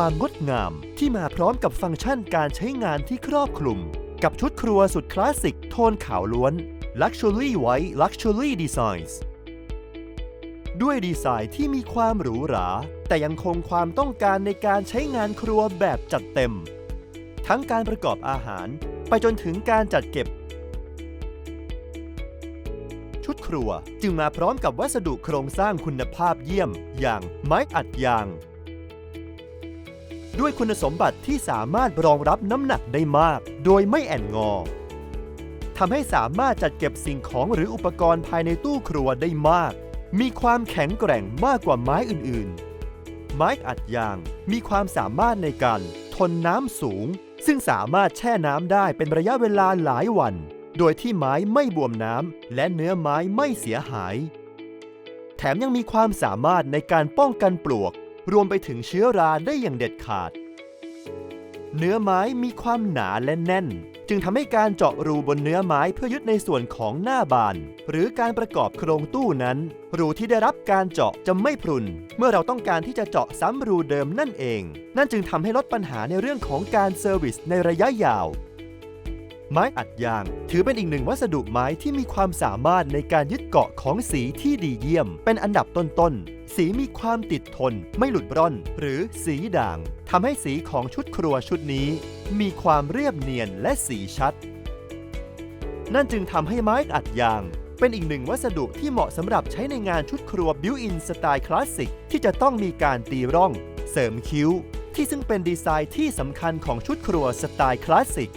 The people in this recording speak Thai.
ความงดงาม ที่มาพร้อมกับฟังก์ชันการใช้งานที่ครอบคลุม กับชุดครัวสุดคลาสสิกโทนขาวล้วน Luxury White Luxury Designs ด้วยดีไซน์ที่มีความหรูหรา แต่ยังคงความต้องการในการใช้งานครัวแบบจัดเต็ม ทั้งการประกอบอาหาร ไปจนถึงการจัดเก็บ ชุดครัวจึงมาพร้อมกับวัสดุโครงสร้างคุณภาพเยี่ยม อย่างไม้อัดยาง ด้วยคุณสมบัติที่สามารถรองรับน้ำหนักได้มาก โดยไม่แอนงอทำให้สามารถจัดเก็บสิ่งของหรืออุปกรณ์ภายในตู้ครัวได้มาก มีความแข็งแกร่งมากกว่าไม้อื่นๆ ไม้อัดยางมีความสามารถในการทนน้ำสูง ซึ่งสามารถแช่น้ำได้เป็นระยะเวลาหลายวัน โดยที่ไม้ไม่บวมน้ำและเนื้อไม้ไม่เสียหาย แถมยังมีความสามารถในการป้องกันปลวก รวมไปถึงเชื้อราได้อย่างเด็ดขาด เนื้อไม้มีความหนาและแน่น จึงทำให้การเจาะรูบนเนื้อไม้เพื่อยึดในส่วนของหน้าบาน หรือการประกอบโครงตู้นั้น รูที่ได้รับการเจาะจะไม่พรุน เมื่อเราต้องการที่จะเจาะซ้ำรูเดิมนั่นเอง นั่นจึงทำให้ลดปัญหาในเรื่องของการเซอร์วิสในระยะยาวไม้อัดยาง ถือเป็นอีกหนึ่งวัสดุไม้ที่มีความสามารถในการยึดเกาะของสีที่ดีเยี่ยม เป็นอันดับต้นๆ สีมีความติดทน ไม่หลุดร่อน หรือสีด่างทำให้สีของชุดครัวชุดนี้ มีความเรียบเนียนและสีชัด นั่นจึงทำให้ไม้อัดยาง เป็นอีกหนึ่งวัสดุที่เหมาะสำหรับใช้ในงานชุดครัวบิวอินสไตล์คลาสสิกที่จะต้องมีการตีร่อง เสริมคิ้ว ที่ซึ่งเป็นดีไซน์ที่สำคัญของชุดครัวสไตล์คลาสสิก